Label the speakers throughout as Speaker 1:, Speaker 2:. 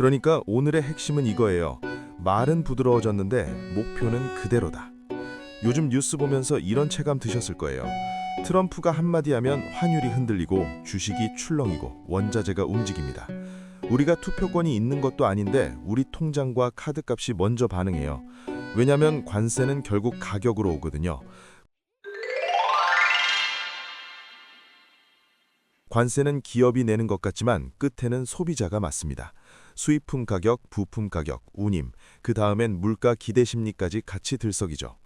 Speaker 1: 그러니까 오늘의 핵심은 이거예요. 말은 부드러워졌는데 목표는 그대로다. 요즘 뉴스 보면서 이런 체감 드셨을 거예요. 트럼프가 한마디 하면 환율이 흔들리고 주식이 출렁이고 원자재가 움직입니다. 우리가 투표권이 있는 것도 아닌데 우리 통장과 카드값이 먼저 반응해요. 왜냐면 관세는 결국 가격으로 오거든요. 관세는 기업이 내는 것 같지만 끝에는 소비자가 맞습니다. 수입품 가격, 부품 가격, 운임, 그 다음엔 물가 기대 심리까지 같이 들썩이죠.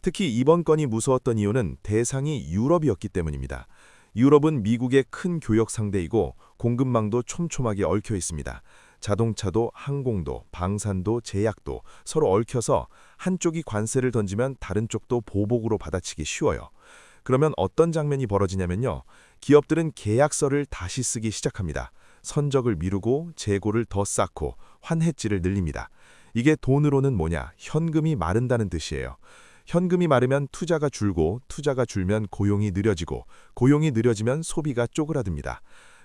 Speaker 1: 특히 이번 건이 무서웠던 이유는 대상이 유럽이었기 때문입니다. 유럽은 미국의 큰 교역 상대이고 공급망도 촘촘하게 얽혀 있습니다. 자동차도 항공도 방산도 제약도 서로 얽혀서 한쪽이 관세를 던지면 다른 쪽도 보복으로 받아치기 쉬워요. 그러면 어떤 장면이 벌어지냐면요. 기업들은 계약서를 다시 쓰기 시작합니다. 선적을 미루고 재고를 더 쌓고 환해지를 늘립니다. 이게 돈으로는 뭐냐? 현금이 마른다는 뜻이에요. 현금이 마르면 투자가 줄고 투자가 줄면 고용이 느려지고 고용이 느려지면 소비가 쪼그라듭니다.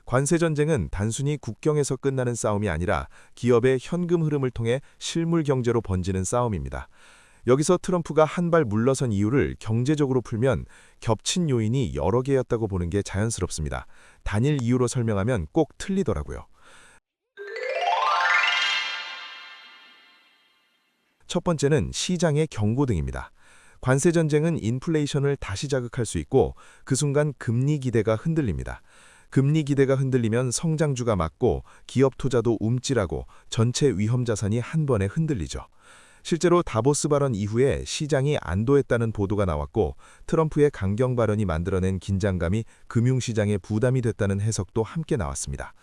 Speaker 1: 관세 전쟁은 단순히 국경에서 끝나는 싸움이 아니라 기업의 현금 흐름을 통해 실물 경제로 번지는 싸움입니다. 여기서 트럼프가 한 발 물러선 이유를 경제적으로 풀면 겹친 요인이 여러 개였다고 보는 게 자연스럽습니다. 단일 이유로 설명하면 꼭 틀리더라고요. 첫 번째는 시장의 경고등입니다. 관세 전쟁은 인플레이션을 다시 자극할 수 있고 그 순간 금리 기대가 흔들립니다. 금리 기대가 흔들리면 성장주가 맞고 기업 투자도 움찔하고 전체 위험 자산이 한 번에 흔들리죠. 실제로 다보스 발언 이후에 시장이 안도했다는 보도가 나왔고 트럼프의 강경 발언이 만들어낸 긴장감이 금융시장에 부담이 됐다는 해석도 함께 나왔습니다.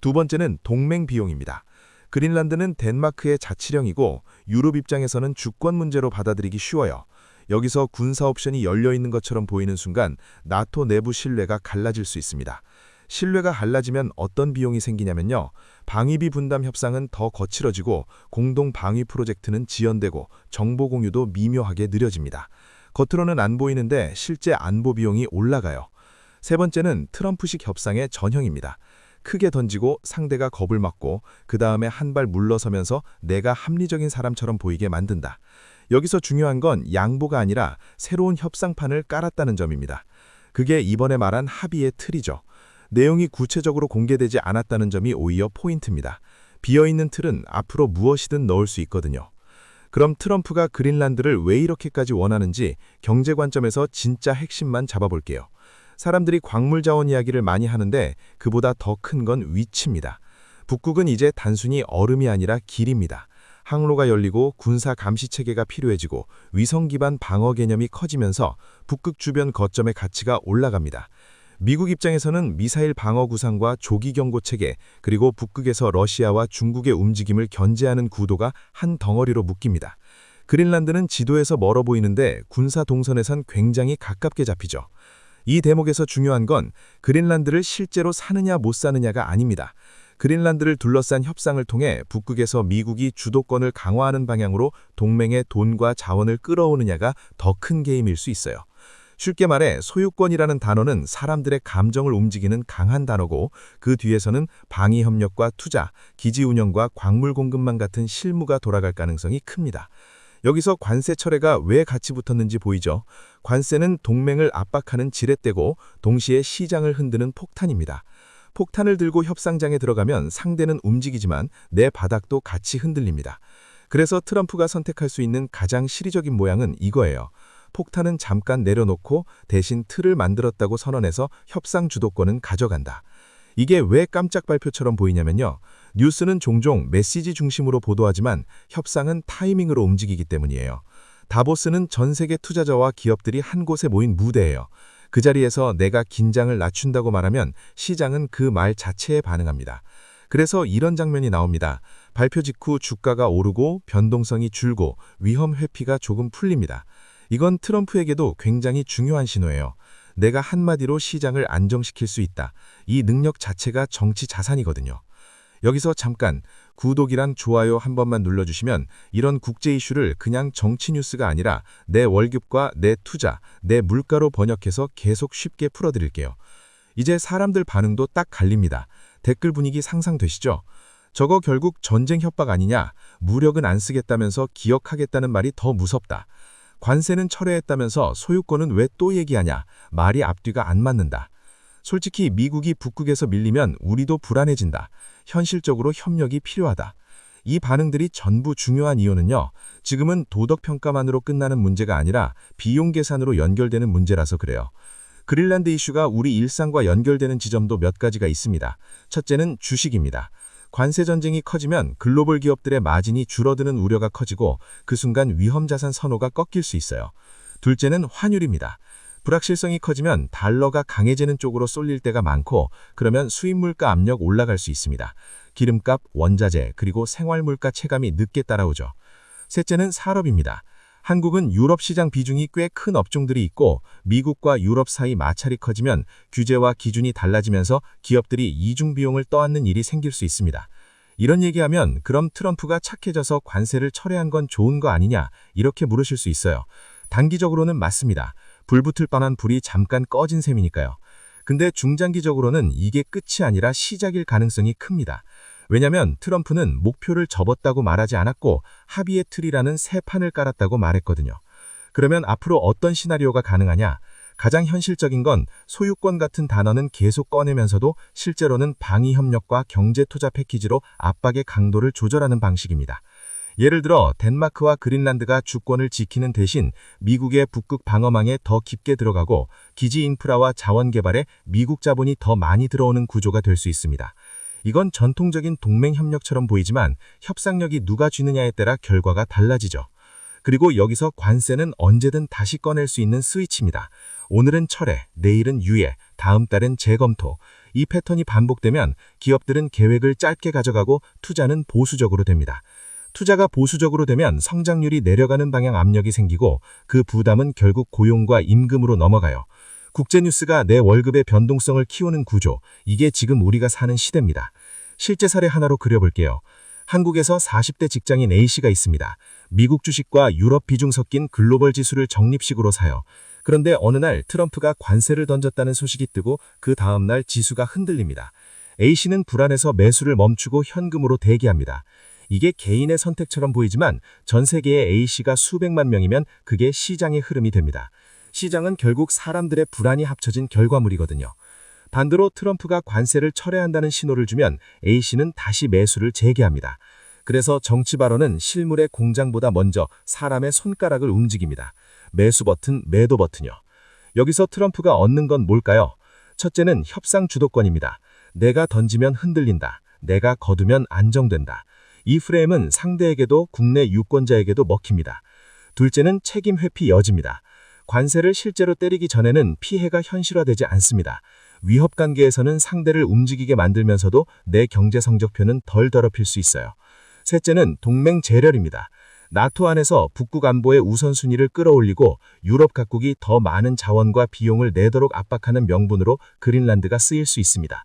Speaker 1: 두 번째는 동맹 비용입니다. 그린란드는 덴마크의 자치령이고 유럽 입장에서는 주권 문제로 받아들이기 쉬워요. 여기서 군사 옵션이 열려 있는 것처럼 보이는 순간 나토 내부 신뢰가 갈라질 수 있습니다. 신뢰가 갈라지면 어떤 비용이 생기냐면요. 방위비 분담 협상은 더 거칠어지고 공동 방위 프로젝트는 지연되고 정보 공유도 미묘하게 느려집니다. 겉으로는 안 보이는데 실제 안보 비용이 올라가요. 세 번째는 트럼프식 협상의 전형입니다. 크게 던지고 상대가 겁을 먹고 그 다음에 한 발 물러서면서 내가 합리적인 사람처럼 보이게 만든다. 여기서 중요한 건 양보가 아니라 새로운 협상판을 깔았다는 점입니다. 그게 이번에 말한 합의의 틀이죠. 내용이 구체적으로 공개되지 않았다는 점이 오히려 포인트입니다. 비어있는 틀은 앞으로 무엇이든 넣을 수 있거든요. 그럼 트럼프가 그린란드를 왜 이렇게까지 원하는지 경제 관점에서 진짜 핵심만 잡아볼게요. 사람들이 광물 자원 이야기를 많이 하는데 그보다 더 큰 건 위치입니다. 북극은 이제 단순히 얼음이 아니라 길입니다. 항로가 열리고 군사 감시 체계가 필요해지고 위성 기반 방어 개념이 커지면서 북극 주변 거점의 가치가 올라갑니다. 미국 입장에서는 미사일 방어 구상과 조기 경고 체계, 그리고 북극에서 러시아와 중국의 움직임을 견제하는 구도가 한 덩어리로 묶입니다. 그린란드는 지도에서 멀어 보이는데 군사 동선에선 굉장히 가깝게 잡히죠. 이 대목에서 중요한 건 그린란드를 실제로 사느냐 못 사느냐가 아닙니다. 그린란드를 둘러싼 협상을 통해 북극에서 미국이 주도권을 강화하는 방향으로 동맹의 돈과 자원을 끌어오느냐가 더 큰 게임일 수 있어요. 쉽게 말해 소유권이라는 단어는 사람들의 감정을 움직이는 강한 단어고 그 뒤에서는 방위 협력과 투자, 기지 운영과 광물 공급망 같은 실무가 돌아갈 가능성이 큽니다. 여기서 관세 철회가 왜 같이 붙었는지 보이죠? 관세는 동맹을 압박하는 지렛대고 동시에 시장을 흔드는 폭탄입니다. 폭탄을 들고 협상장에 들어가면 상대는 움직이지만 내 바닥도 같이 흔들립니다. 그래서 트럼프가 선택할 수 있는 가장 시리적인 모양은 이거예요. 폭탄은 잠깐 내려놓고 대신 틀을 만들었다고 선언해서 협상 주도권은 가져간다. 이게 왜 깜짝 발표처럼 보이냐면요. 뉴스는 종종 메시지 중심으로 보도하지만 협상은 타이밍으로 움직이기 때문이에요. 다보스는 전 세계 투자자와 기업들이 한 곳에 모인 무대예요. 그 자리에서 내가 긴장을 낮춘다고 말하면 시장은 그 말 자체에 반응합니다. 그래서 이런 장면이 나옵니다. 발표 직후 주가가 오르고 변동성이 줄고 위험 회피가 조금 풀립니다. 이건 트럼프에게도 굉장히 중요한 신호예요. 내가 한마디로 시장을 안정시킬 수 있다. 이 능력 자체가 정치 자산이거든요. 여기서 잠깐 구독이랑 좋아요 한 번만 눌러주시면 이런 국제 이슈를 그냥 정치 뉴스가 아니라 내 월급과 내 투자, 내 물가로 번역해서 계속 쉽게 풀어드릴게요. 이제 사람들 반응도 딱 갈립니다. 댓글 분위기 상상되시죠? 저거 결국 전쟁 협박 아니냐, 무력은 안 쓰겠다면서 기억하겠다는 말이 더 무섭다. 관세는 철회했다면서 소유권은 왜 또 얘기하냐, 말이 앞뒤가 안 맞는다. 솔직히 미국이 북극에서 밀리면 우리도 불안해진다. 현실적으로 협력이 필요하다. 이 반응들이 전부 중요한 이유는요. 지금은 도덕 평가만으로 끝나는 문제가 아니라 비용 계산으로 연결되는 문제라서 그래요. 그린란드 이슈가 우리 일상과 연결되는 지점도 몇 가지가 있습니다. 첫째는 주식입니다. 관세 전쟁이 커지면 글로벌 기업들의 마진이 줄어드는 우려가 커지고 그 순간 위험 자산 선호가 꺾일 수 있어요. 둘째는 환율입니다. 불확실성이 커지면 달러가 강해지는 쪽으로 쏠릴 때가 많고 그러면 수입 물가 압력 올라갈 수 있습니다. 기름값, 원자재, 그리고 생활 물가 체감이 늦게 따라오죠. 셋째는 산업입니다. 한국은 유럽 시장 비중이 꽤 큰 업종들이 있고 미국과 유럽 사이 마찰이 커지면 규제와 기준이 달라지면서 기업들이 이중 비용을 떠안는 일이 생길 수 있습니다. 이런 얘기하면 그럼 트럼프가 착해져서 관세를 철회한 건 좋은 거 아니냐 이렇게 물으실 수 있어요. 단기적으로는 맞습니다. 불 붙을 뻔한 불이 잠깐 꺼진 셈이니까요. 근데 중장기적으로는 이게 끝이 아니라 시작일 가능성이 큽니다. 왜냐면 트럼프는 목표를 접었다고 말하지 않았고 합의의 틀이라는 새 판을 깔았다고 말했거든요. 그러면 앞으로 어떤 시나리오가 가능하냐? 가장 현실적인 건 소유권 같은 단어는 계속 꺼내면서도 실제로는 방위 협력과 경제 투자 패키지로 압박의 강도를 조절하는 방식입니다. 예를 들어 덴마크와 그린란드가 주권을 지키는 대신 미국의 북극 방어망에 더 깊게 들어가고 기지 인프라와 자원 개발에 미국 자본이 더 많이 들어오는 구조가 될 수 있습니다. 이건 전통적인 동맹 협력처럼 보이지만 협상력이 누가 쥐느냐에 따라 결과가 달라지죠. 그리고 여기서 관세는 언제든 다시 꺼낼 수 있는 스위치입니다. 오늘은 철회, 내일은 유예, 다음 달엔 재검토. 이 패턴이 반복되면 기업들은 계획을 짧게 가져가고 투자는 보수적으로 됩니다. 투자가 보수적으로 되면 성장률이 내려가는 방향 압력이 생기고 그 부담은 결국 고용과 임금으로 넘어가요. 국제뉴스가 내 월급의 변동성을 키우는 구조, 이게 지금 우리가 사는 시대입니다. 실제 사례 하나로 그려볼게요. 한국에서 40대 직장인 A씨가 있습니다. 미국 주식과 유럽 비중 섞인 글로벌 지수를 적립식으로 사요. 그런데 어느 날 트럼프가 관세를 던졌다는 소식이 뜨고 그 다음 날 지수가 흔들립니다. A씨는 불안해서 매수를 멈추고 현금으로 대기합니다. 이게 개인의 선택처럼 보이지만 전 세계의 A씨가 수백만 명이면 그게 시장의 흐름이 됩니다. 시장은 결국 사람들의 불안이 합쳐진 결과물이거든요. 반대로 트럼프가 관세를 철회한다는 신호를 주면 A씨는 다시 매수를 재개합니다. 그래서 정치 발언은 실물의 공장보다 먼저 사람의 손가락을 움직입니다. 매수 버튼, 매도 버튼요. 여기서 트럼프가 얻는 건 뭘까요? 첫째는 협상 주도권입니다. 내가 던지면 흔들린다. 내가 거두면 안정된다. 이 프레임은 상대에게도 국내 유권자에게도 먹힙니다. 둘째는 책임 회피 여지입니다. 관세를 실제로 때리기 전에는 피해가 현실화되지 않습니다. 위협 관계에서는 상대를 움직이게 만들면서도 내 경제 성적표는 덜 더럽힐 수 있어요. 셋째는 동맹 재렬입니다. 나토 안에서 북극 안보의 우선순위를 끌어올리고 유럽 각국이 더 많은 자원과 비용을 내도록 압박하는 명분으로 그린란드가 쓰일 수 있습니다.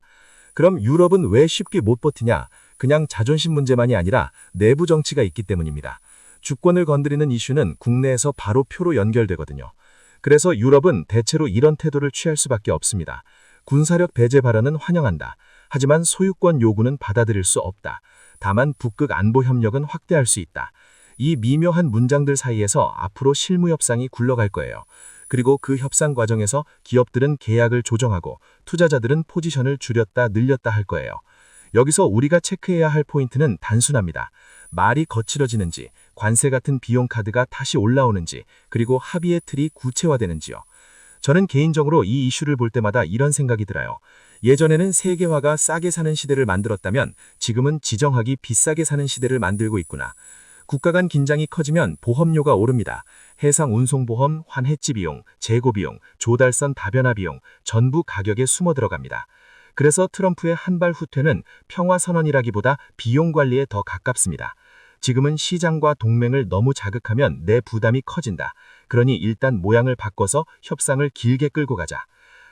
Speaker 1: 그럼 유럽은 왜 쉽게 못 버티냐? 그냥 자존심 문제만이 아니라 내부 정치가 있기 때문입니다. 주권을 건드리는 이슈는 국내에서 바로 표로 연결되거든요. 그래서 유럽은 대체로 이런 태도를 취할 수밖에 없습니다. 군사력 배제 발언은 환영한다. 하지만 소유권 요구는 받아들일 수 없다. 다만 북극 안보 협력은 확대할 수 있다. 이 미묘한 문장들 사이에서 앞으로 실무 협상이 굴러갈 거예요. 그리고 그 협상 과정에서 기업들은 계약을 조정하고 투자자들은 포지션을 줄였다 늘렸다 할 거예요. 여기서 우리가 체크해야 할 포인트는 단순합니다. 말이 거칠어지는지, 관세 같은 비용 카드가 다시 올라오는지, 그리고 합의의 틀이 구체화되는지요. 저는 개인적으로 이 이슈를 볼 때마다 이런 생각이 들어요. 예전에는 세계화가 싸게 사는 시대를 만들었다면 지금은 지정학이 비싸게 사는 시대를 만들고 있구나. 국가 간 긴장이 커지면 보험료가 오릅니다. 해상 운송보험, 환해지 비용, 재고 비용, 조달선 다변화 비용 전부 가격에 숨어 들어갑니다. 그래서 트럼프의 한발 후퇴는 평화 선언이라기보다 비용 관리에 더 가깝습니다. 지금은 시장과 동맹을 너무 자극하면 내 부담이 커진다. 그러니 일단 모양을 바꿔서 협상을 길게 끌고 가자.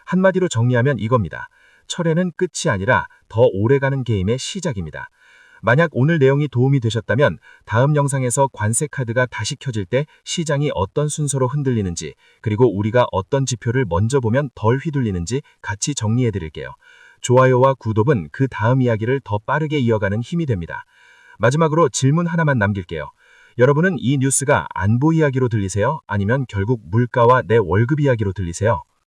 Speaker 1: 한마디로 정리하면 이겁니다. 철회는 끝이 아니라 더 오래가는 게임의 시작입니다. 만약 오늘 내용이 도움이 되셨다면 다음 영상에서 관세 카드가 다시 켜질 때 시장이 어떤 순서로 흔들리는지 그리고 우리가 어떤 지표를 먼저 보면 덜 휘둘리는지 같이 정리해 드릴게요.
Speaker 2: 좋아요와 구독은 그 다음 이야기를 더 빠르게 이어가는 힘이 됩니다. 마지막으로 질문 하나만 남길게요. 여러분은 이 뉴스가 안보 이야기로 들리세요? 아니면 결국 물가와 내 월급 이야기로 들리세요?